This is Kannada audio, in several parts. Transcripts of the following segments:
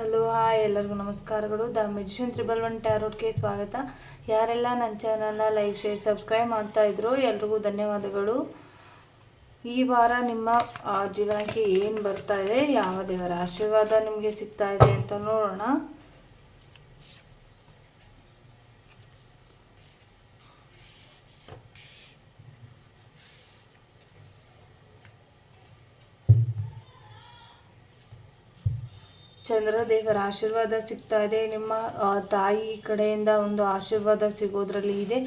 ಹಲೋ, ಹಾಯ್ ಎಲ್ಲರಿಗೂ ನಮಸ್ಕಾರಗಳು. ದ ಮೆಜಿಷಿಯನ್ ತ್ರಿಬಲ್ ಒನ್ ಟ್ಯಾರೋಟ್ಗೆ ಸ್ವಾಗತ. ಯಾರೆಲ್ಲ ನನ್ನ ಚಾನಲ್ನ ಲೈಕ್, ಶೇರ್, ಸಬ್ಸ್ಕ್ರೈಬ್ ಮಾಡ್ತಾ ಇದ್ರು ಎಲ್ರಿಗೂ ಧನ್ಯವಾದಗಳು. ಈ ವಾರ ನಿಮ್ಮ ಜೀವನಕ್ಕೆ ಏನು ಬರ್ತಾ ಇದೆ? ಯಾವ ದೇವರ ಆಶೀರ್ವಾದ ನಿಮಗೆ ಸಿಗ್ತಾ ಇದೆ ಅಂತ ನೋಡೋಣ. ಚಂದ್ರದೇವರ ಆಶೀರ್ವಾದ ಸಿಗ್ತಾ ಇದೆ. ನಿಮ್ಮ ತಾಯಿ ಕಡೆಯಿಂದ ಒಂದು ಆಶೀರ್ವಾದ ಸಿಗೋದ್ರಲ್ಲಿ ಇದೆ.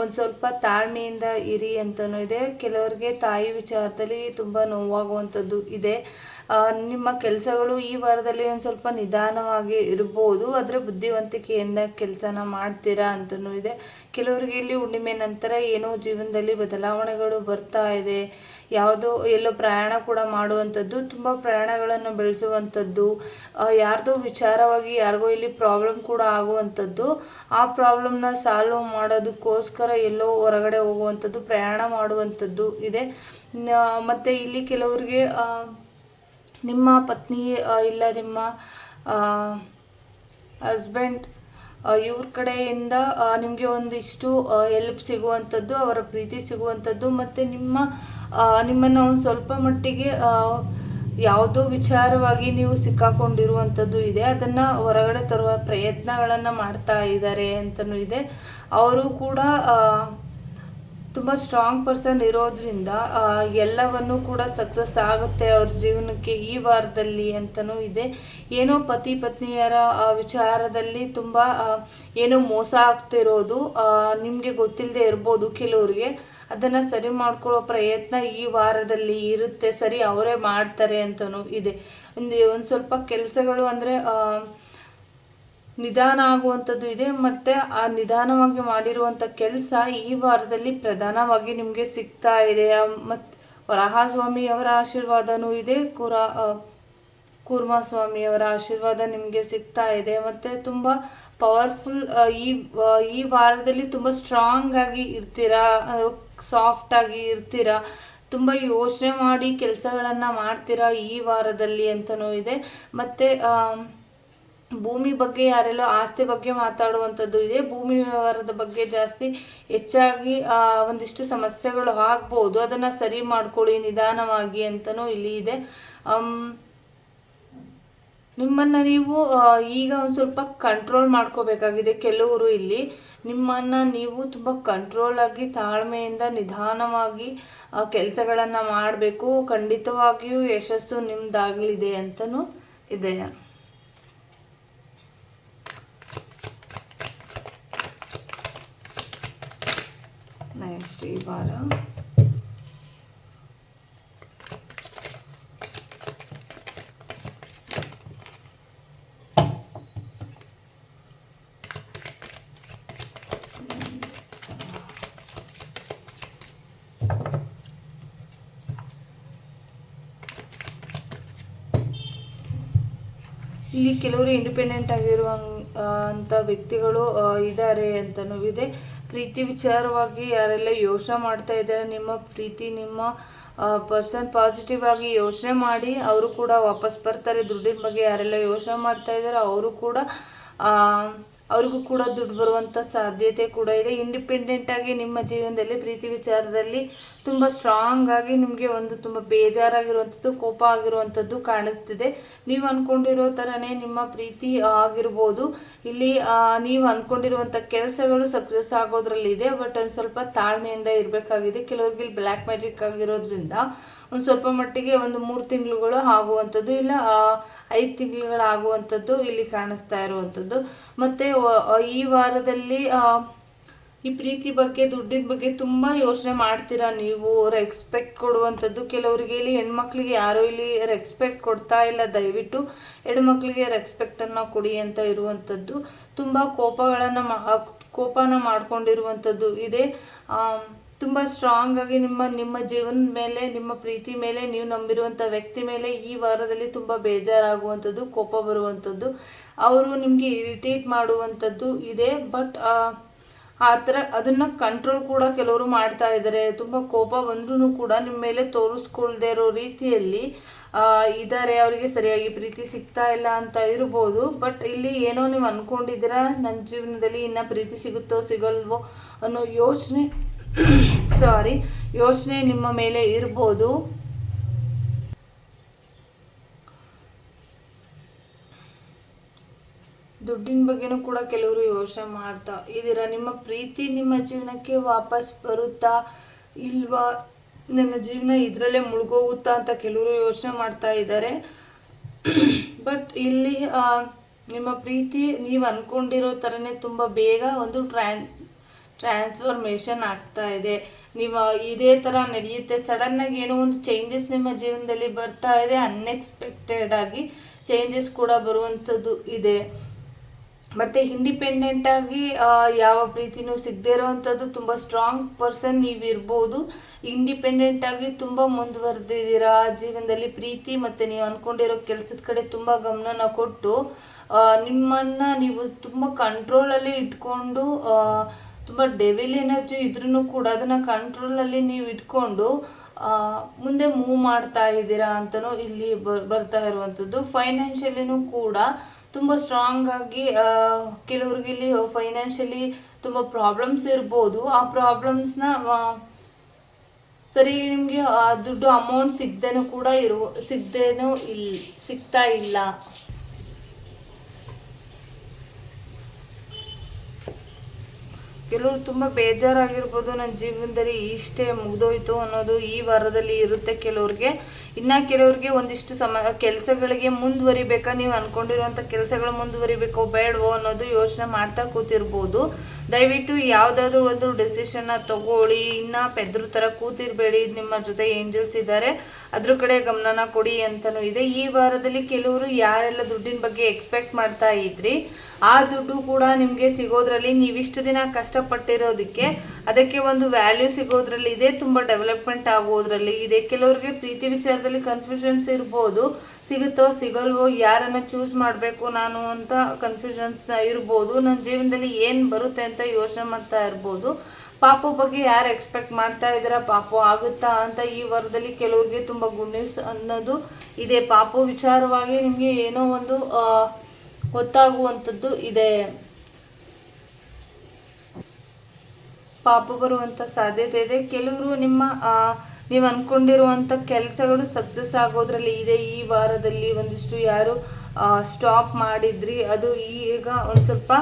ಒಂದು ಸ್ವಲ್ಪ ತಾಳ್ಮೆಯಿಂದ ಇರಿ ಅಂತಲೂ ಇದೆ. ಕೆಲವರಿಗೆ ತಾಯಿ ವಿಚಾರದಲ್ಲಿ ತುಂಬ ನೋವಾಗುವಂಥದ್ದು ಇದೆ. ನಿಮ್ಮ ಕೆಲಸಗಳು ಈ ವಾರದಲ್ಲಿ ಒಂದು ಸ್ವಲ್ಪ ನಿಧಾನವಾಗಿ ಇರ್ಬೋದು. ಆದರೆ ಬುದ್ಧಿವಂತಿಕೆಯಿಂದ ಕೆಲಸನ ಮಾಡ್ತೀರಾ ಅಂತಲೂ ಇದೆ. ಕೆಲವರಿಗೆ ಇಲ್ಲಿ ಹುಣ್ಣಿಮೆ ನಂತರ ಏನೋ ಜೀವನದಲ್ಲಿ ಬದಲಾವಣೆಗಳು ಬರ್ತಾ ಇದೆ. ಯಾವುದೋ ಎಲ್ಲೋ ಪ್ರಯಾಣ ಕೂಡ ಮಾಡುವಂಥದ್ದು, ತುಂಬ ಪ್ರಯಾಣಗಳನ್ನು ಬೆಳೆಸುವಂಥದ್ದು ಯಾರ್ದೋ ವಿಚಾರವಾಗಿ ಯಾರಿಗೋ ಇಲ್ಲಿ ಪ್ರಾಬ್ಲಮ್ ಕೂಡ ಆಗುವಂಥದ್ದು, ಆ ಪ್ರಾಬ್ಲಮ್ನ ಸಾಲ್ವ್ ಮಾಡೋದಕ್ಕೋಸ್ಕರ ಎಲ್ಲೋ ಹೊರಗಡೆ ಹೋಗುವಂಥದ್ದು, ಪ್ರಯಾಣ ಮಾಡುವಂಥದ್ದು ಇದೆ. ಮತ್ತೆ ಇಲ್ಲಿ ಕೆಲವರಿಗೆ ನಿಮ್ಮ ಪತ್ನಿ ಇಲ್ಲ ನಿಮ್ಮ ಹಸ್ಬೆಂಡ್ ಇವ್ರ ಕಡೆಯಿಂದ ನಿಮಗೆ ಒಂದಿಷ್ಟು ಹೆಲ್ಪ್ ಸಿಗುವಂಥದ್ದು, ಅವರ ಪ್ರೀತಿ ಸಿಗುವಂಥದ್ದು, ಮತ್ತು ನಿಮ್ಮ ನಿಮ್ಮನ್ನು ಒಂದು ಸ್ವಲ್ಪ ಮಟ್ಟಿಗೆ ಯಾವುದೋ ವಿಚಾರವಾಗಿ ನೀವು ಸಿಕ್ಕಾಕೊಂಡಿರುವಂಥದ್ದು ಇದೆ. ಅದನ್ನು ಹೊರಗಡೆ ತರುವ ಪ್ರಯತ್ನಗಳನ್ನು ಮಾಡ್ತಾ ಇದ್ದಾರೆ ಅಂತಲೂ ಇದೆ. ಅವರು ಕೂಡ ತುಂಬ ಸ್ಟ್ರಾಂಗ್ ಪರ್ಸನ್ ಇರೋದ್ರಿಂದ ಎಲ್ಲವನ್ನು ಕೂಡ ಸಕ್ಸಸ್ ಆಗುತ್ತೆ ಅವ್ರ ಜೀವನಕ್ಕೆ ಈ ವಾರದಲ್ಲಿ ಅಂತಲೂ ಇದೆ. ಏನೋ ಪತಿ ಪತ್ನಿಯರ ವಿಚಾರದಲ್ಲಿ ತುಂಬ ಏನೋ ಮೋಸ ಆಗ್ತಿರೋದು ನಿಮಗೆ ಗೊತ್ತಿಲ್ಲದೆ ಇರ್ಬೋದು ಕೆಲವರಿಗೆ. ಅದನ್ನು ಸರಿ ಮಾಡ್ಕೊಳ್ಳೋ ಪ್ರಯತ್ನ ಈ ವಾರದಲ್ಲಿ ಇರುತ್ತೆ. ಸರಿ, ಅವರೇ ಮಾಡ್ತಾರೆ ಅಂತಲೂ ಇದೆ. ಒಂದು ಒಂದು ಸ್ವಲ್ಪ ಕೆಲಸಗಳು ಅಂದರೆ ನಿಧಾನ ಆಗುವಂಥದ್ದು ಇದೆ ಮತ್ತು ಆ ನಿಧಾನವಾಗಿ ಮಾಡಿರುವಂಥ ಕೆಲಸ ಈ ವಾರದಲ್ಲಿ ಪ್ರಧಾನವಾಗಿ ನಿಮಗೆ ಸಿಗ್ತಾ ಇದೆ. ಮತ್ತು ವರಾಹಸ್ವಾಮಿಯವರ ಆಶೀರ್ವಾದನೂ ಇದೆ ಕುರ ಆ, ಕೂರ್ಮ ಸ್ವಾಮಿಯವರ ಆಶೀರ್ವಾದ ನಿಮಗೆ ಸಿಗ್ತಾ ಇದೆ. ಮತ್ತು ತುಂಬ ಪವರ್ಫುಲ್ ಈ ಈ ವಾರದಲ್ಲಿ ತುಂಬ ಸ್ಟ್ರಾಂಗ್ ಆಗಿ ಇರ್ತೀರಾ ಸಾಫ್ಟ್ ಆಗಿ ಇರ್ತೀರಾ ತುಂಬ ಯೋಚನೆ ಮಾಡಿ ಕೆಲಸಗಳನ್ನು ಮಾಡ್ತೀರಾ ಈ ವಾರದಲ್ಲಿ ಅಂತಲೂ ಇದೆ. ಮತ್ತು ಭೂಮಿ ಬಗ್ಗೆ ಯಾರೆಲ್ಲೋ ಆಸ್ತಿ ಬಗ್ಗೆ ಮಾತಾಡುವಂಥದ್ದು ಇದೆ. ಭೂಮಿ ವ್ಯವಹಾರದ ಬಗ್ಗೆ ಜಾಸ್ತಿ ಹೆಚ್ಚಾಗಿ ಒಂದಿಷ್ಟು ಸಮಸ್ಯೆಗಳು ಆಗ್ಬೋದು. ಅದನ್ನು ಸರಿ ಮಾಡ್ಕೊಳ್ಳಿ, ನಿಧಾನವಾಗಿ ಅಂತಲೂ ಇಲ್ಲಿ ಇದೆ. ನಿಮ್ಮನ್ನು ನೀವು ಈಗ ಒಂದು ಸ್ವಲ್ಪ ಕಂಟ್ರೋಲ್ ಮಾಡ್ಕೋಬೇಕಾಗಿದೆ ಕೆಲವರು ಇಲ್ಲಿ. ನಿಮ್ಮನ್ನು ನೀವು ತುಂಬ ಕಂಟ್ರೋಲ್ ಆಗಿ, ತಾಳ್ಮೆಯಿಂದ, ನಿಧಾನವಾಗಿ ಕೆಲಸಗಳನ್ನು ಮಾಡಬೇಕು. ಖಂಡಿತವಾಗಿಯೂ ಯಶಸ್ಸು ನಿಮ್ಮದಾಗಲಿದೆ ಅಂತಲೂ ಇದೆ. ನೆಕ್ಸ್ಟ್ ಇಲ್ಲಿ ಕೆಲವರು ಇಂಡಿಪೆಂಡೆಂಟ್ ಆಗಿರುವ ವ್ಯಕ್ತಿಗಳು ಇದ್ದಾರೆ ಅಂತನೂ ಇದೆ ಪ್ರೀತಿ ವಿಚಾರವಾಗಿ ಯಾರೆಲ್ಲ ಯೋಚನೆ ಮಾಡ್ತಾ ಇದ್ದಾರೆ, ನಿಮ್ಮ ಪ್ರೀತಿ, ನಿಮ್ಮ ಪರ್ಸನ್ ಪಾಸಿಟಿವ್ ಆಗಿ ಯೋಚನೆ ಮಾಡಿ, ಅವರು ಕೂಡ ವಾಪಸ್ ಬರ್ತಾರೆ. ದುಡ್ಡಿನ ಬಗ್ಗೆ ಯಾರೆಲ್ಲ ಯೋಚನೆ ಮಾಡ್ತಾ ಇದ್ದಾರೆ, ಅವರು ಕೂಡ ಅವ್ರಿಗೂ ಕೂಡ ದುಡ್ಡು ಬರುವಂಥ ಸಾಧ್ಯತೆ ಕೂಡ ಇದೆ. ಇಂಡಿಪೆಂಡೆಂಟಾಗಿ ನಿಮ್ಮ ಜೀವನದಲ್ಲಿ, ಪ್ರೀತಿ ವಿಚಾರದಲ್ಲಿ ತುಂಬ ಸ್ಟ್ರಾಂಗ್ ಆಗಿ ನಿಮಗೆ ಒಂದು ತುಂಬ ಬೇಜಾರಾಗಿರುವಂಥದ್ದು ಕೋಪ ಆಗಿರುವಂಥದ್ದು ಕಾಣಿಸ್ತಿದೆ. ನೀವು ಅಂದ್ಕೊಂಡಿರೋ ಥರನೇ ನಿಮ್ಮ ಪ್ರೀತಿ ಆಗಿರ್ಬೋದು. ಇಲ್ಲಿ ನೀವು ಅಂದ್ಕೊಂಡಿರುವಂಥ ಕೆಲಸಗಳು ಸಕ್ಸಸ್ ಆಗೋದ್ರಲ್ಲಿ ಇದೆ ಬಟ್ ಒಂದು ಸ್ವಲ್ಪ ತಾಳ್ಮೆಯಿಂದ ಇರಬೇಕಾಗಿದೆ. ಕೆಲವ್ರಿಗೆ ಇಲ್ಲಿ ಬ್ಲ್ಯಾಕ್ ಮ್ಯಾಜಿಕ್ ಆಗಿರೋದ್ರಿಂದ ಒಂದು ಸ್ವಲ್ಪ ಮಟ್ಟಿಗೆ ಒಂದು ಮೂರು ತಿಂಗಳುಗಳು ಆಗುವಂಥದ್ದು ಇಲ್ಲ ಐದು ತಿಂಗಳುಗಳಾಗುವಂಥದ್ದು ಇಲ್ಲಿ ಕಾಣಿಸ್ತಾ ಇರುವಂಥದ್ದು. ಮತ್ತು ಈ ವಾರದಲ್ಲಿ ಈ ಪ್ರೀತಿ ಬಗ್ಗೆ, ದುಡ್ಡಿನ ಬಗ್ಗೆ ತುಂಬ ಯೋಚನೆ ಮಾಡ್ತೀರಾ ನೀವು? ರೆಸ್ಪೆಕ್ಟ್ ಕೊಡುವಂಥದ್ದು. ಕೆಲವರಿಗೆ ಇಲ್ಲಿ ಹೆಣ್ಮಕ್ಳಿಗೆ ಯಾರೂ ಇಲ್ಲಿ ರೆಸ್ಪೆಕ್ಟ್ ಕೊಡ್ತಾ ಇಲ್ಲ. ದಯವಿಟ್ಟು ಹೆಣ್ಮಕ್ಳಿಗೆ ರೆಕ್ಸ್ಪೆಕ್ಟನ್ನು ಕೊಡಿ ಅಂತ ಇರುವಂಥದ್ದು. ತುಂಬ ಕೋಪಗಳನ್ನು ಮಾ ಕೋಪನ ಮಾಡ್ಕೊಂಡಿರುವಂಥದ್ದು ಇದೆ. ತುಂಬ ಸ್ಟ್ರಾಂಗ್ ಆಗಿ ನಿಮ್ಮ ನಿಮ್ಮ ಜೀವನದ ಮೇಲೆ, ನಿಮ್ಮ ಪ್ರೀತಿ ಮೇಲೆ, ನೀವು ನಂಬಿರುವಂಥ ವ್ಯಕ್ತಿ ಮೇಲೆ ಈ ವಾರದಲ್ಲಿ ತುಂಬ ಬೇಜಾರಾಗುವಂಥದ್ದು, ಕೋಪ ಬರುವಂಥದ್ದು. ಅವರು ನಿಮಗೆ ಇರಿಟೇಟ್ ಮಾಡುವಂಥದ್ದು ಇದೆ ಬಟ್ ಆ ಥರ ಅದನ್ನು ಕಂಟ್ರೋಲ್ ಕೂಡ ಕೆಲವರು ಮಾಡ್ತಾ ಇದ್ದಾರೆ ತುಂಬ ಕೋಪ ಬಂದ್ರೂ ಕೂಡ ನಿಮ್ಮ ಮೇಲೆ ತೋರಿಸ್ಕೊಳ್ದೆ ಇರೋ ರೀತಿಯಲ್ಲಿ ಇದ್ದಾರೆ ಅವರಿಗೆ ಸರಿಯಾಗಿ ಪ್ರೀತಿ ಸಿಗ್ತಾ ಇಲ್ಲ ಅಂತ ಇರ್ಬೋದು. ಬಟ್ ಇಲ್ಲಿ ಏನೋ ನೀವು ಅಂದ್ಕೊಂಡಿದ್ದೀರಾ ನನ್ನ ಜೀವನದಲ್ಲಿ ಇನ್ನೂ ಪ್ರೀತಿ ಸಿಗುತ್ತೋ, ಸಿಗಲ್ವೋ ಅನ್ನೋ ಯೋಚನೆ ಸಾರಿ ಯೋಚನೆ ನಿಮ್ಮ ಮೇಲೆ ಇರ್ಬೋದು. ದುಡ್ಡಿನ ಬಗ್ಗೆನೂ ಕೂಡ ಕೆಲವರು ಯೋಚನೆ ಮಾಡ್ತಾ ಇದ್ದೀರಾ? ನಿಮ್ಮ ಪ್ರೀತಿ ನಿಮ್ಮ ಜೀವನಕ್ಕೆ ವಾಪಸ್ ಬರುತ್ತಾ ಇಲ್ವಾ? ನನ್ನ ಜೀವನ ಇದರಲ್ಲೇ ಮುಳುಗೋಗುತ್ತಾ ಅಂತ ಕೆಲವರು ಯೋಚನೆ ಮಾಡ್ತಾ ಇದ್ದಾರೆ. ಬಟ್ ಇಲ್ಲಿ ನಿಮ್ಮ ಪ್ರೀತಿ ನೀವು ಅಂದ್ಕೊಂಡಿರೋ ಥರನೇ ತುಂಬ ಬೇಗ ಒಂದು ಟ್ರಾನ್ ಟ್ರಾನ್ಸ್ಫಾರ್ಮೇಷನ್ ಆಗ್ತಾ ಇದೆ. ನೀವು ಇದೇ ಥರ ನಡೆಯುತ್ತೆ. ಸಡನ್ನಾಗಿ ಏನೋ ಒಂದು ಚೇಂಜಸ್ ನಿಮ್ಮ ಜೀವನದಲ್ಲಿ ಬರ್ತಾ ಇದೆ. ಅನ್ಎಕ್ಸ್ಪೆಕ್ಟೆಡ್ ಆಗಿ ಚೇಂಜಸ್ ಕೂಡ ಬರುವಂಥದ್ದು ಇದೆ. ಮತ್ತು ಇಂಡಿಪೆಂಡೆಂಟಾಗಿ ಯಾವ ಪ್ರೀತಿನೂ ಸಿಗದೇ ಇರುವಂಥದ್ದು ತುಂಬ ಸ್ಟ್ರಾಂಗ್ ಪರ್ಸನ್ ನೀವು ಇರ್ಬೋದು. ಇಂಡಿಪೆಂಡೆಂಟಾಗಿ ತುಂಬ ಮುಂದುವರೆದಿದ್ದೀರಾ ಜೀವನದಲ್ಲಿ ಪ್ರೀತಿ ಮತ್ತು ನೀವು ಅಂದ್ಕೊಂಡಿರೋ ಕೆಲಸದ ಕಡೆ ತುಂಬ ಗಮನನ ಕೊಟ್ಟು ನಿಮ್ಮನ್ನು ನೀವು ತುಂಬ ಕಂಟ್ರೋಲಲ್ಲಿ ಇಟ್ಕೊಂಡು ತುಂಬ ಡೆವಿಲ್ ಎನರ್ಜಿ ಇದ್ರೂ ಕೂಡ ಅದನ್ನು ಕಂಟ್ರೋಲಲ್ಲಿ ನೀವು ಇಟ್ಕೊಂಡು ಮುಂದೆ ಮೂವ್ ಮಾಡ್ತಾ ಇದ್ದೀರಾ ಅಂತಲೂ ಇಲ್ಲಿ ಬರ್ತಾ ಇರುವಂಥದ್ದು. ಫೈನಾನ್ಷಿಯಲಿನೂ ಕೂಡ ತುಂಬ ಸ್ಟ್ರಾಂಗ್ ಆಗಿ ಕೆಲವ್ರಿಗೆ ಇಲ್ಲಿ ಫೈನಾನ್ಷಿಯಲಿ ತುಂಬ ಪ್ರಾಬ್ಲಮ್ಸ್ ಇರ್ಬೋದು. ಆ ಪ್ರಾಬ್ಲಮ್ಸ್ನ ಸರಿ ನಿಮಗೆ ದುಡ್ಡು ಅಮೌಂಟ್ ಸಿಗ್ದೇನೂ ಕೂಡ ಇರುವ, ಸಿಗ್ದೇನೂ ಇಲ್ಲಿ ಸಿಗ್ತಾ ಇಲ್ಲ. ಕೆಲವರು ತುಂಬ ಬೇಜಾರಾಗಿರ್ಬೋದು. ನನ್ನ ಜೀವನದಲ್ಲಿ ಇಷ್ಟೇ ಮುಗಿದೋಯ್ತು ಅನ್ನೋದು ಈ ವಾರದಲ್ಲಿ ಇರುತ್ತೆ ಕೆಲವ್ರಿಗೆ. ಇನ್ನು ಕೆಲವ್ರಿಗೆ ಒಂದಿಷ್ಟು ಸಮ, ಕೆಲಸಗಳಿಗೆ ಮುಂದುವರಿಬೇಕಾ? ನೀವು ಅಂದ್ಕೊಂಡಿರೋಂಥ ಕೆಲಸಗಳು ಮುಂದುವರಿಬೇಕೋ ಬೇಡವೋ ಅನ್ನೋದು ಯೋಚನೆ ಮಾಡ್ತಾ ಕೂತಿರ್ಬೋದು. ದಯವಿಟ್ಟು ಯಾವುದಾದ್ರೂ ಒಂದು ಡೆಸಿಷನ್ನ ತಗೊಳ್ಳಿ. ಇನ್ನ ಪೆದ್ರ ಥರ ಕೂತಿರಬೇಡಿ. ನಿಮ್ಮ ಜೊತೆ ಏಂಜಲ್ಸ್ ಇದ್ದಾರೆ ಅದ್ರ ಕಡೆ ಗಮನನ ಕೊಡಿ ಅಂತಲೂ ಇದೆ. ಈ ವಾರದಲ್ಲಿ ಕೆಲವರು ಯಾರೆಲ್ಲ ದುಡ್ಡಿನ ಬಗ್ಗೆ ಎಕ್ಸ್ಪೆಕ್ಟ್ ಮಾಡ್ತಾ ಇದ್ರಿ, ಆ ದುಡ್ಡು ಕೂಡ ನಿಮಗೆ ಸಿಗೋದ್ರಲ್ಲಿ ನೀವಿಷ್ಟು ದಿನ ಕಷ್ಟಪಟ್ಟಿರೋದಕ್ಕೆ ಅದಕ್ಕೆ ಒಂದು ವ್ಯಾಲ್ಯೂ ಸಿಗೋದ್ರಲ್ಲಿ ಇದೆ. ತುಂಬಾ ಡೆವಲಪ್ಮೆಂಟ್ ಆಗೋದ್ರಲ್ಲಿ ಇದೆ. ಕೆಲವರಿಗೆ ಪ್ರೀತಿ ವಿಚಾರದಲ್ಲಿ ಕನ್ಫ್ಯೂಷನ್ಸ್ ಇರ್ಬೋದು. ಸಿಗುತ್ತೋ, ಸಿಗಲ್ವೋ, ಯಾರನ್ನ ಚೂಸ್ ಮಾಡಬೇಕು ನಾನು ಅಂತ ಕನ್ಫ್ಯೂಷನ್ಸ್ ಇರ್ಬೋದು. ನನ್ನ ಜೀವನದಲ್ಲಿ ಏನು ಬರುತ್ತೆ ಅಂತ ಯೋಚನೆ ಮಾಡ್ತಾ ಇರ್ಬೋದು. ಪಾಪು ಬಗ್ಗೆ ಯಾರು ಎಕ್ಸ್ಪೆಕ್ಟ್ ಮಾಡ್ತಾ ಇದ್ದೀರಾ? ಪಾಪು ಆಗುತ್ತಾ ಅಂತ ಈ ವಾರದಲ್ಲಿ ಕೆಲವ್ರಿಗೆ ತುಂಬ ಗುಡ್ ನ್ಯೂಸ್ ಅನ್ನೋದು ಇದೆ. ಪಾಪು ವಿಚಾರವಾಗಿ ನಿಮಗೆ ಏನೋ ಒಂದು ಗೊತ್ತಾಗುವಂಥದ್ದು ಇದೆ. ಪಾಪು ಬರುವಂಥ ಸಾಧ್ಯತೆ ಇದೆ. ಕೆಲವರು ನಿಮ್ಮ ನೀವು ಅಂದ್ಕೊಂಡಿರುವಂಥ ಕೆಲಸಗಳು ಸಕ್ಸಸ್ ಆಗೋದ್ರಲ್ಲಿ ಇದೆ. ಈ ವಾರದಲ್ಲಿ ಒಂದಿಷ್ಟು ಯಾರು ಸ್ಟಾಪ್ ಮಾಡಿದ್ರಿ. ಅದು ಈಗ ಒಂದು ಸ್ವಲ್ಪ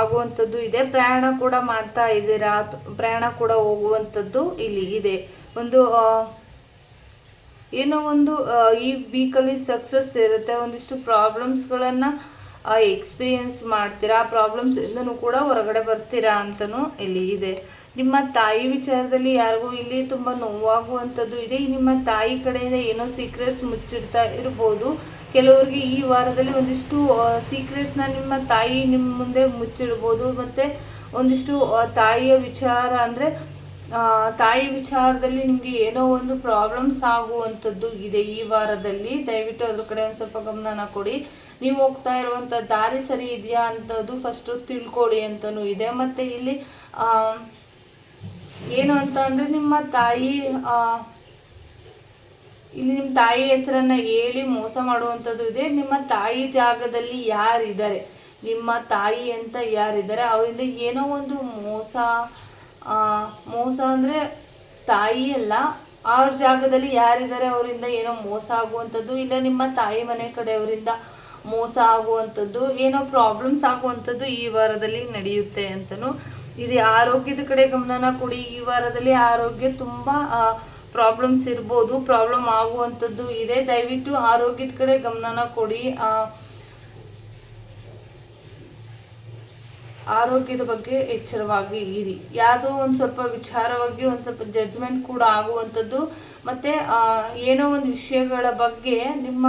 ಆಗುವಂಥದ್ದು ಇದೆ. ಪ್ರಯಾಣ ಕೂಡ ಮಾಡ್ತಾ ಇದ್ದೀರಾ? ಪ್ರಯಾಣ ಕೂಡ ಹೋಗುವಂಥದ್ದು ಇಲ್ಲಿ ಇದೆ. ಒಂದು ಏನೋ ಒಂದು ಈ ವೀಕಲ್ಲಿ ಸಕ್ಸಸ್ ಇರುತ್ತೆ. ಒಂದಿಷ್ಟು ಪ್ರಾಬ್ಲಮ್ಸ್ಗಳನ್ನು ಎಕ್ಸ್ಪೀರಿಯನ್ಸ್ ಮಾಡ್ತೀರಾ? ಪ್ರಾಬ್ಲಮ್ಸ್ ಕೂಡ ಹೊರಗಡೆ ಬರ್ತೀರಾ ಅಂತಲೂ ಇಲ್ಲಿ ಇದೆ. ನಿಮ್ಮ ತಾಯಿ ವಿಚಾರದಲ್ಲಿ ಯಾರಿಗೂ ಇಲ್ಲಿ ತುಂಬ ನೋವಾಗುವಂಥದ್ದು ಇದೆ. ನಿಮ್ಮ ತಾಯಿ ಕಡೆಯಿಂದ ಏನೋ ಸೀಕ್ರೆಟ್ಸ್ ಮುಚ್ಚಿಡ್ತಾ ಇರ್ಬೋದು. ಕೆಲವರಿಗೆ ಈ ವಾರದಲ್ಲಿ ಒಂದಿಷ್ಟು ಸೀಕ್ರೆಟ್ಸ್ನ ನಿಮ್ಮ ತಾಯಿ ನಿಮ್ಮ ಮುಂದೆ ಮುಚ್ಚಿಡ್ಬೋದು. ಮತ್ತು ಒಂದಿಷ್ಟು ತಾಯಿಯ ವಿಚಾರ ಅಂದರೆ ತಾಯಿ ವಿಚಾರದಲ್ಲಿ ನಿಮಗೆ ಏನೋ ಒಂದು ಪ್ರಾಬ್ಲಮ್ಸ್ ಆಗುವಂಥದ್ದು ಇದೆ ಈ ವಾರದಲ್ಲಿ. ದಯವಿಟ್ಟು ಅದ್ರ ಕಡೆ ಒಂದು ಸ್ವಲ್ಪ ಗಮನನ ಕೊಡಿ. ನೀವು ಹೋಗ್ತಾ ಇರುವಂಥ ದಾರಿ ಸರಿ ಇದೆಯಾ ಅಂತದ್ದು ಫಸ್ಟು ತಿಳ್ಕೊಳ್ಳಿ ಅಂತಲೂ ಇದೆ. ಮತ್ತು ಇಲ್ಲಿ ಏನು ಅಂತ ಅಂದರೆ ನಿಮ್ಮ ತಾಯಿ ಇಲ್ಲಿ ನಿಮ್ಮ ತಾಯಿ ಹೆಸರನ್ನ ಹೇಳಿ ಮೋಸ ಮಾಡುವಂಥದ್ದು ಇದೆ. ನಿಮ್ಮ ತಾಯಿ ಜಾಗದಲ್ಲಿ ಯಾರಿದ್ದಾರೆ? ನಿಮ್ಮ ತಾಯಿ ಅಂತ ಯಾರಿದ್ದಾರೆ? ಅವರಿಂದ ಏನೋ ಒಂದು ಮೋಸ ಮೋಸ ಅಂದರೆ ತಾಯಿ ಅಲ್ಲ, ಅವ್ರ ಜಾಗದಲ್ಲಿ ಯಾರಿದ್ದಾರೆ? ಅವರಿಂದ ಏನೋ ಮೋಸ ಆಗುವಂಥದ್ದು ಇಲ್ಲ, ನಿಮ್ಮ ತಾಯಿ ಮನೆ ಕಡೆಯವರಿಂದ ಮೋಸ ಆಗುವಂಥದ್ದು, ಏನೋ ಪ್ರಾಬ್ಲಮ್ಸ್ ಆಗುವಂಥದ್ದು ಈ ವಾರದಲ್ಲಿ ನಡೆಯುತ್ತೆ ಅಂತಲೂ ಇದು ಆರೋಗ್ಯದ ಕಡೆ ಗಮನನ ಕೊಡಿ. ಈ ವಾರದಲ್ಲಿ ಆರೋಗ್ಯ ತುಂಬಾ ಪ್ರಾಬ್ಲಮ್ಸ್ ಇರ್ಬೋದು. ಪ್ರಾಬ್ಲಮ್ ಆಗುವಂಥದ್ದು ಇದೆ. ದಯವಿಟ್ಟು ಆರೋಗ್ಯದ ಕಡೆ ಗಮನನ ಕೊಡಿ. ಆರೋಗ್ಯದ ಬಗ್ಗೆ ಎಚ್ಚರವಾಗಿ ಇರಿ. ಯಾವುದೋ ಒಂದು ಸ್ವಲ್ಪ ವಿಚಾರವಾಗಿ, ಒಂದು ಸ್ವಲ್ಪ ಜಡ್ಜ್ಮೆಂಟ್ ಕೂಡ ಆಗುವಂಥದ್ದು. ಮತ್ತು ಏನೋ ಒಂದು ವಿಷಯಗಳ ಬಗ್ಗೆ ನಿಮ್ಮ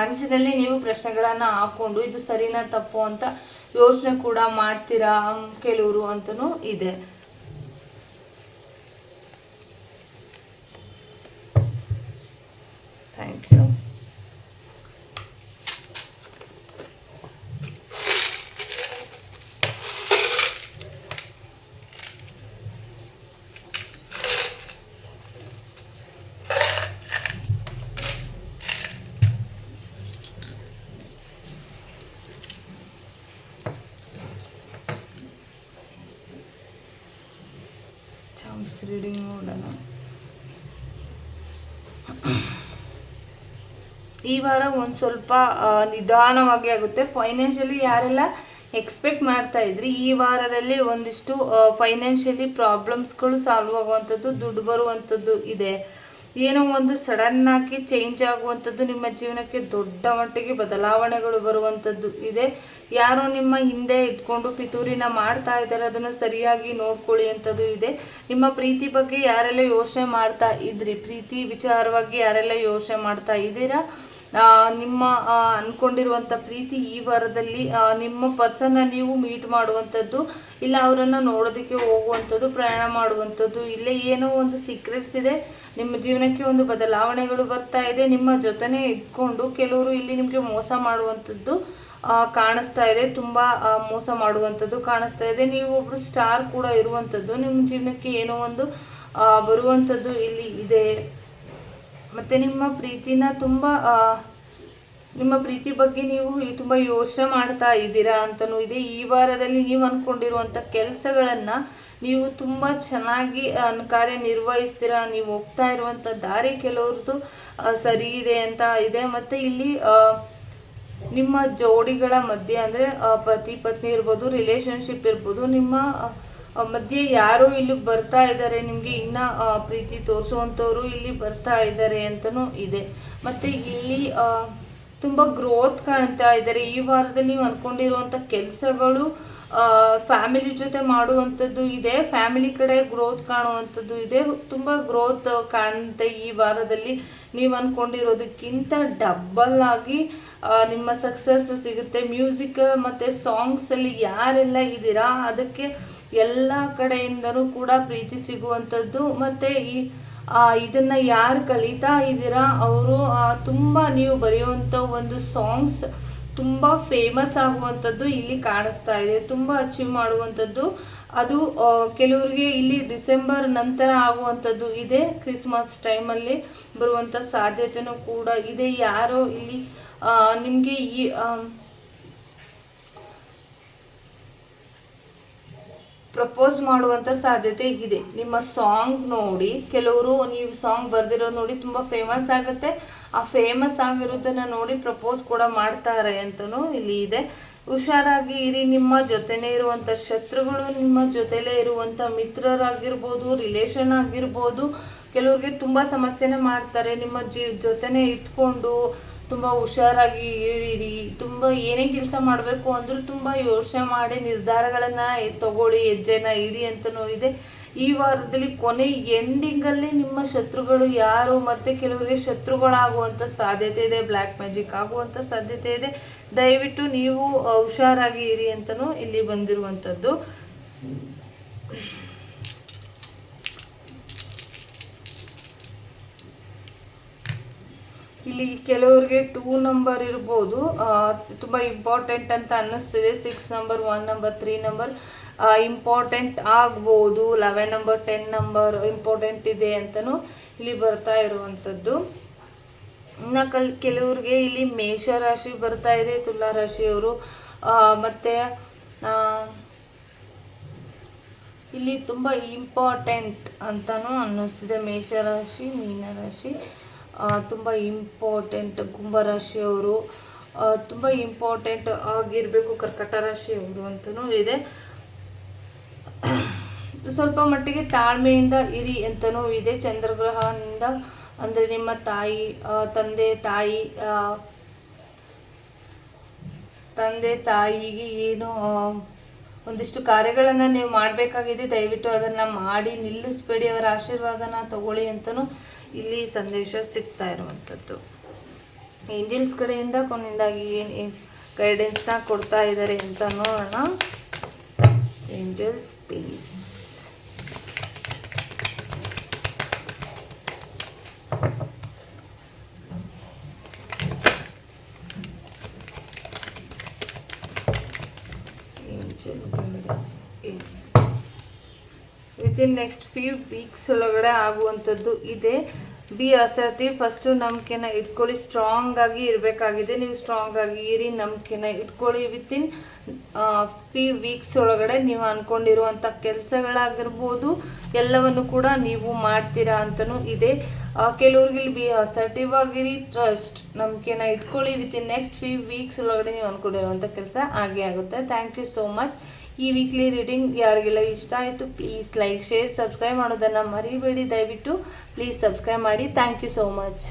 ಮನಸ್ಸಿನಲ್ಲಿ ನೀವು ಪ್ರಶ್ನೆಗಳನ್ನು ಹಾಕ್ಕೊಂಡು, ಇದು ಸರಿನಾ ತಪ್ಪು? ಅಂತ ಯೋಚನೆ ಕೂಡ ಮಾಡ್ತೀರಾ ಕೆಲವರು ಅಂತಲೂ ಇದೆ. ಥ್ಯಾಂಕ್ ಯು ರೀಡಿಂಗ್ ನೋಡೋಣ ಈ ವಾರ ಒಂದು ಸ್ವಲ್ಪ ನಿಧಾನವಾಗಿ ಆಗುತ್ತೆ. ಫೈನಾನ್ಷಿಯಲಿ ಯಾರೆಲ್ಲ ಎಕ್ಸ್ಪೆಕ್ಟ್ ಮಾಡ್ತಾ ಇದ್ರಿ, ಈ ವಾರದಲ್ಲಿ ಒಂದಿಷ್ಟು ಫೈನಾನ್ಷಿಯಲಿ ಪ್ರಾಬ್ಲಮ್ಸ್ಗಳು ಸಾಲ್ವ್ ಆಗುವಂಥದ್ದು, ದುಡ್ಡು ಬರುವಂಥದ್ದು ಇದೆ. ಏನೋ ಒಂದು ಸಡನ್ ಆಗಿ ಚೇಂಜ್ ಆಗುವಂಥದ್ದು ನಿಮ್ಮ ಜೀವನಕ್ಕೆ ದೊಡ್ಡ ಮಟ್ಟಿಗೆ ಬದಲಾವಣೆಗಳು ಬರುವಂಥದ್ದು. ಇದೆ. ಯಾರೋ ನಿಮ್ಮ ಹಿಂದೆ ಇಟ್ಕೊಂಡು ಪಿತೂರಿನ ಮಾಡ್ತಾ ಇದ್ದಾರೆ. ಅದನ್ನು ಸರಿಯಾಗಿ ನೋಡ್ಕೊಳ್ಳಿ ಅಂಥದ್ದು ಇದೆ. ನಿಮ್ಮ ಪ್ರೀತಿ ಬಗ್ಗೆ ಯಾರೆಲ್ಲ ಯೋಚನೆ ಮಾಡ್ತಾ ಇದ್ರಿ? ಪ್ರೀತಿ ವಿಚಾರವಾಗಿ ಯಾರೆಲ್ಲ ಯೋಚನೆ ಮಾಡ್ತಾ ಇದ್ದೀರಾ? ನಿಮ್ಮ ಅಂದ್ಕೊಂಡಿರುವಂಥ ಪ್ರೀತಿ ಈ ವಾರದಲ್ಲಿ ನಿಮ್ಮ ಪರ್ಸನ್ನ ನೀವು ಮೀಟ್ ಮಾಡುವಂಥದ್ದು ಇಲ್ಲ ಅವರನ್ನು ನೋಡೋದಕ್ಕೆ ಹೋಗುವಂಥದ್ದು ಪ್ರಯಾಣ ಮಾಡುವಂಥದ್ದು ಇಲ್ಲೇ ಏನೋ ಒಂದು ಸೀಕ್ರೆಟ್ಸ್ ಇದೆ, ನಿಮ್ಮ ಜೀವನಕ್ಕೆ ಒಂದು ಬದಲಾವಣೆಗಳು ಬರ್ತಾ ಇದೆ, ನಿಮ್ಮ ಜೊತೆನೇ ಇಟ್ಕೊಂಡು ಕೆಲವರು ಇಲ್ಲಿ ನಿಮಗೆ ಮೋಸ ಮಾಡುವಂಥದ್ದು ಕಾಣಿಸ್ತಾ ಇದೆ, ತುಂಬ ಮೋಸ ಮಾಡುವಂಥದ್ದು ಕಾಣಿಸ್ತಾ ಇದೆ. ನೀವು ಒಬ್ಬರು ಸ್ಟಾರ್ ಕೂಡ ಇರುವಂಥದ್ದು ನಿಮ್ಮ ಜೀವನಕ್ಕೆ ಏನೋ ಒಂದು ಬರುವಂಥದ್ದು ಇಲ್ಲಿ ಇದೆ. ಮತ್ತು ನಿಮ್ಮ ಪ್ರೀತಿನ ತುಂಬ ನಿಮ್ಮ ಪ್ರೀತಿ ಬಗ್ಗೆ ನೀವು ತುಂಬ ಯೋಚನೆ ಮಾಡ್ತಾ ಇದ್ದೀರಾ ಅಂತಲೂ ಇದೆ. ಈ ವಾರದಲ್ಲಿ ನೀವು ಅಂದ್ಕೊಂಡಿರುವಂಥ ಕೆಲಸಗಳನ್ನು ನೀವು ತುಂಬ ಚೆನ್ನಾಗಿ ಕಾರ್ಯನಿರ್ವಹಿಸ್ತೀರಾ, ನೀವು ಹೋಗ್ತಾ ಇರುವಂಥ ದಾರಿ ಕೆಲವ್ರದ್ದು ಸರಿ ಇದೆ ಅಂತ ಇದೆ. ಮತ್ತು ಇಲ್ಲಿ ನಿಮ್ಮ ಜೋಡಿಗಳ ಮಧ್ಯೆ ಅಂದರೆ ಪತಿ ಪತ್ನಿ ಇರ್ಬೋದು ರಿಲೇಶನ್ಶಿಪ್ ಇರ್ಬೋದು, ನಿಮ್ಮ ಮಧ್ಯೆ ಯಾರು ಇಲ್ಲಿ ಬರ್ತಾ ಇದ್ದಾರೆ, ನಿಮಗೆ ಇನ್ನ ಪ್ರೀತಿ ತೋರಿಸುವಂಥವ್ರು ಇಲ್ಲಿ ಬರ್ತಾ ಇದ್ದಾರೆ ಅಂತಲೂ ಇದೆ. ಮತ್ತು ಇಲ್ಲಿ ತುಂಬಾ ಗ್ರೋತ್ ಕಾಣ್ತಾ ಇದ್ದಾರೆ. ಈ ವಾರದಲ್ಲಿ ನೀವು ಅಂದ್ಕೊಂಡಿರುವಂಥ ಕೆಲಸಗಳು ಫ್ಯಾಮಿಲಿ ಜೊತೆ ಮಾಡುವಂಥದ್ದು ಇದೆ ಫ್ಯಾಮಿಲಿ ಕಡೆ ಗ್ರೋತ್ ಕಾಣುವಂಥದ್ದು ಇದೆ, ತುಂಬ ಗ್ರೋತ್ ಕಾಣುತ್ತೆ ಈ ವಾರದಲ್ಲಿ ನೀವು ಅಂದ್ಕೊಂಡಿರೋದಕ್ಕಿಂತ ಡಬ್ಬಲ್ ಆಗಿ ನಿಮ್ಮ ಸಕ್ಸಸ್ ಸಿಗುತ್ತೆ. ಮ್ಯೂಸಿಕ್ ಮತ್ತು ಸಾಂಗ್ಸಲ್ಲಿ ಯಾರೆಲ್ಲ ಇದ್ದೀರಾ, ಅದಕ್ಕೆ ಎಲ್ಲ ಕಡೆಯಿಂದನೂ ಕೂಡ ಪ್ರೀತಿ ಸಿಗುವಂಥದ್ದು ಮತ್ತು ಈ ಇದನ್ನು ಯಾರು ಕಲಿತಾ ಇದ್ದೀರಾ ಅವರು ತುಂಬ ನೀವು ಬರೆಯುವಂಥ ಒಂದು ಸಾಂಗ್ಸ್ ತುಂಬ ಫೇಮಸ್ ಆಗುವಂಥದ್ದು ಇಲ್ಲಿ ಕಾಣಿಸ್ತಾ ಇದೆ. ತುಂಬ ಅಚೀವ್ ಮಾಡುವಂಥದ್ದು ಅದು ಕೆಲವರಿಗೆ ಇಲ್ಲಿ ಡಿಸೆಂಬರ್ ನಂತರ ಆಗುವಂಥದ್ದು ಇದೆ. ಕ್ರಿಸ್ಮಸ್ ಟೈಮಲ್ಲಿ ಬರುವಂಥ ಸಾಧ್ಯತೆನೂ ಕೂಡ ಇದೆ. ಯಾರೋ ಇಲ್ಲಿ ನಿಮಗೆ ಈ ಪ್ರಪೋಸ್ ಮಾಡುವಂಥ ಸಾಧ್ಯತೆ ಇದೆ. ನಿಮ್ಮ ಸಾಂಗ್ ನೋಡಿ, ಕೆಲವರು ನೀವು ಸಾಂಗ್ ಬರೆದಿರೋದು ನೋಡಿ ತುಂಬ ಫೇಮಸ್ ಆಗುತ್ತೆ. ಆ ಫೇಮಸ್ ಆಗಿರೋದನ್ನ ನೋಡಿ ಪ್ರಪೋಸ್ ಕೂಡ ಮಾಡ್ತಾರೆ ಅಂತಲೂ ಇಲ್ಲಿ ಇದೆ. ಹುಷಾರಾಗಿ ಇರಿ, ನಿಮ್ಮ ಜೊತೆನೇ ಇರುವಂಥ ಶತ್ರುಗಳು ನಿಮ್ಮ ಜೊತೆಲೇ ಇರುವಂಥ ಮಿತ್ರರಾಗಿರ್ಬೋದು ರಿಲೇಷನ್ ಆಗಿರ್ಬೋದು. ಕೆಲವ್ರಿಗೆ ತುಂಬ ಸಮಸ್ಯೆನೇ ಮಾಡ್ತಾರೆ. ನಿಮ್ಮ ಜಿ ಜೊತೆನೇ ಇಟ್ಕೊಂಡು ತುಂಬ ಹುಷಾರಾಗಿ ಇರಿ, ತುಂಬ ಏನೇ ಕೆಲಸ ಮಾಡಬೇಕು ಅಂದರೂ ತುಂಬ ಯೋಚನೆ ಮಾಡಿ ನಿರ್ಧಾರಗಳನ್ನು ತಗೊಳ್ಳಿ, ಹೆಜ್ಜೆನ ಇಡಿ ಅಂತ ಇದೆ. ಈ ವಾರದಲ್ಲಿ ಕೊನೆ ಎಂಡಿಂಗಲ್ಲಿ ನಿಮ್ಮ ಶತ್ರುಗಳು ಯಾರು ಮತ್ತು ಕೆಲವರಿಗೆ ಶತ್ರುಗಳಾಗುವಂಥ ಸಾಧ್ಯತೆ ಇದೆ ಬ್ಲ್ಯಾಕ್ ಮ್ಯಾಜಿಕ್ ಆಗುವಂಥ ಸಾಧ್ಯತೆ ಇದೆ. ದಯವಿಟ್ಟು ನೀವು ಹುಷಾರಾಗಿ ಇರಿ ಅಂತಲೂ ಇಲ್ಲಿ ಬಂದಿರುವಂಥದ್ದು ಇಲ್ಲಿ ಕೆಲವರಿಗೆ ಟೂ ನಂಬರ್ ಇರ್ಬೋದು. ತುಂಬ ಇಂಪಾರ್ಟೆಂಟ್ ಅಂತ ಅನ್ನಿಸ್ತಿದೆ. Six number one number three number important ಆಗ್ಬೋದು. Eleven number ten number important ಇದೆ ಅಂತಲೂ ಇಲ್ಲಿ ಬರ್ತಾ ಇರುವಂಥದ್ದು. ಇನ್ನು ಕಲ್, ಕೆಲವ್ರಿಗೆ ಇಲ್ಲಿ ಮೇಷ ರಾಶಿ ಬರ್ತಾ ಇದೆ, ತುಲಾ ರಾಶಿಯವರು. ಮತ್ತು ಇಲ್ಲಿ ತುಂಬ ಇಂಪಾರ್ಟೆಂಟ್ ಅಂತಲೂ ಅನ್ನಿಸ್ತಿದೆ. ಮೇಷರಾಶಿ ಮೀನರಾಶಿ ತುಂಬ ಇಂಪಾರ್ಟೆಂಟ್ ಕುಂಭರಾಶಿಯವರು ತುಂಬ ಇಂಪಾರ್ಟೆಂಟ್ ಆಗಿರಬೇಕು ಕರ್ಕಟ ರಾಶಿಯವರು ಅಂತಲೂ ಇದೆ. ಸ್ವಲ್ಪ ಮಟ್ಟಿಗೆ ತಾಳ್ಮೆಯಿಂದ ಇರಿ ಅಂತಲೂ ಇದೆ. ಚಂದ್ರಗ್ರಹದಿಂದ, ಅಂದರೆ ನಿಮ್ಮ ತಾಯಿ ತಂದೆ ತಾಯಿ ತಂದೆ, ತಾಯಿಗೆ ಏನು ಒಂದಿಷ್ಟು ಕಾರ್ಯಗಳನ್ನು ನೀವು ಮಾಡಬೇಕಾಗಿದೆ. ದಯವಿಟ್ಟು ಅದನ್ನು ಮಾಡಿ ನಿಲ್ಲಿಸ್ಬೇಡಿ. ಅವರ ಆಶೀರ್ವಾದನ ತಗೊಳ್ಳಿ ಅಂತಲೂ ಇಲ್ಲಿ ಸಂದೇಶ ಸಿಗ್ತಾ ಇರುವಂಥದ್ದು. ಏಂಜಲ್ಸ್ ಕಡೆಯಿಂದ ಕೊನೆಯಿಂದಾಗಿ ಏನು ಗೈಡೆನ್ಸ್ನ ಕೊಡ್ತಾ ಇದ್ದಾರೆ ಅಂತ ನೋಡೋಣ. Angels peace within next few weeks ಒಳಗಡೆ ಆಗುವಂಥದ್ದು ಇದೆ. ಬಿ ಅಸರ್ಟಿವ್ ಫಸ್ಟು ನಂಬಿಕೆನ ಇಟ್ಕೊಳ್ಳಿ. ಸ್ಟ್ರಾಂಗ್ ಆಗಿ ಇರಬೇಕಾಗಿದೆ. ನೀವು ಸ್ಟ್ರಾಂಗ್ ಆಗಿ ಇರಿ. ನಂಬಿಕೆನ ಇಟ್ಕೊಳ್ಳಿ. ವಿತಿನ್ ಫ್ಯೂ ವೀಕ್ಸ್ ಒಳಗಡೆ ನೀವು ಅಂದ್ಕೊಂಡಿರುವಂಥ ಕೆಲಸಗಳಾಗಿರ್ಬೋದು, ಎಲ್ಲವನ್ನು ಕೂಡ ನೀವು ಮಾಡ್ತೀರಾ ಅಂತಲೂ ಇದೆ. ಕೆಲವ್ರಿಗೆ ಇಲ್ಲಿ ಬಿ ಅಸರ್ಟಿವ್ ಆಗಿರಿ. ಟ್ರಸ್ಟ್ ನಂಬಿಕೆನ ಇಟ್ಕೊಳ್ಳಿ. ವಿತಿನ್ ನೆಕ್ಸ್ಟ್ ಫ್ಯೂ ವೀಕ್ಸ್ ಒಳಗಡೆ ನೀವು ಅಂದ್ಕೊಂಡಿರುವಂಥ ಕೆಲಸ ಆಗೇ ಆಗುತ್ತೆ. ಥ್ಯಾಂಕ್ ಯು ಸೋ ಮಚ್ ಈ ವೀಕ್ಲಿ ರೀಡಿಂಗ್ ಯಾರಿಗೆಲ್ಲ ಇಷ್ಟ ಆಯಿತು ಪ್ಲೀಸ್ ಲೈಕ್ ಶೇರ್ ಸಬ್ಸ್ಕ್ರೈಬ್ ಮಾಡೋದನ್ನು ಮರಿಬೇಡಿ. ದಯವಿಟ್ಟು ಪ್ಲೀಸ್ ಸಬ್ಸ್ಕ್ರೈಬ್ ಮಾಡಿ. Thank you so much